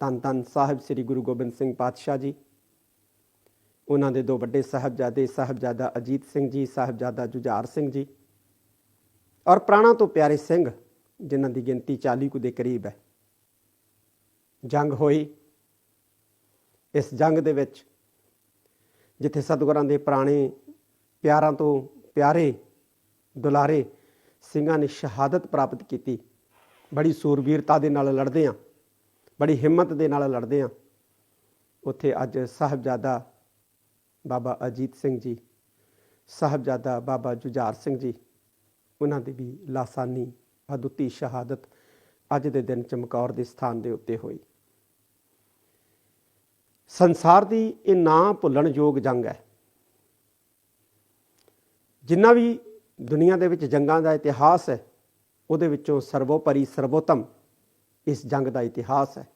ਧੰਨ ਧੰਨ ਸਾਹਿਬ ਸ੍ਰੀ ਗੁਰੂ ਗੋਬਿੰਦ ਸਿੰਘ ਪਾਤਸ਼ਾਹ ਜੀ, ਉਹਨਾਂ ਦੇ ਦੋ ਵੱਡੇ ਸਾਹਿਬਜ਼ਾਦੇ, ਸਾਹਿਬਜ਼ਾਦਾ ਅਜੀਤ ਸਿੰਘ ਜੀ, ਸਾਹਿਬਜ਼ਾਦਾ ਜੁਝਾਰ ਸਿੰਘ ਜੀ ਔਰ ਪ੍ਰਾਣਾ ਤੋਂ ਪਿਆਰੇ ਸਿੰਘ, ਜਿਨ੍ਹਾਂ ਦੀ ਗਿਣਤੀ 40 ਕੁ ਦੇ ਕਰੀਬ ਹੈ। ਜੰਗ ਹੋਈ। ਇਸ ਜੰਗ ਦੇ ਵਿੱਚ ਜਿੱਥੇ ਸਤਿਗੁਰਾਂ ਦੇ ਪੁਰਾਣੇ ਪਿਆਰਾਂ ਤੋਂ ਪਿਆਰੇ, ਦੁਲਾਰੇ ਸਿੰਘਾਂ ਨੇ ਸ਼ਹਾਦਤ ਪ੍ਰਾਪਤ ਕੀਤੀ, ਬੜੀ ਸੂਰਬੀਰਤਾ ਦੇ ਨਾਲ ਲੜਦੇ ਆ। ਬੜੀ ਹਿੰਮਤ ਦੇ ਨਾਲ ਲੜਦੇ ਆ ਉੱਥੇ ਅੱਜ ਸਾਹਿਬਜ਼ਾਦਾ ਬਾਬਾ ਅਜੀਤ ਸਿੰਘ ਜੀ, ਸਾਹਿਬਜ਼ਾਦਾ ਬਾਬਾ ਜੁਝਾਰ ਸਿੰਘ ਜੀ, ਉਹਨਾਂ ਦੀ ਵੀ ਲਾਸਾਨੀ ਅਦੁੱਤੀ ਸ਼ਹਾਦਤ ਅੱਜ ਦੇ ਦਿਨ ਚਮਕੌਰ ਦੇ ਸਥਾਨ ਦੇ ਉੱਤੇ ਹੋਈ। ਸੰਸਾਰ ਦੀ ਇਹ ਨਾ ਭੁੱਲਣ ਯੋਗ ਜੰਗ ਹੈ। ਜਿੰਨਾ ਵੀ ਦੁਨੀਆ ਦੇ ਵਿੱਚ ਜੰਗਾਂ ਦਾ ਇਤਿਹਾਸ ਹੈ, ਉਹਦੇ ਵਿੱਚੋਂ ਸਰਵੋਪਰੀ ਸਰਵੋਤਮ ਇਸ ਜੰਗ ਦਾ ਇਤਿਹਾਸ ਹੈ।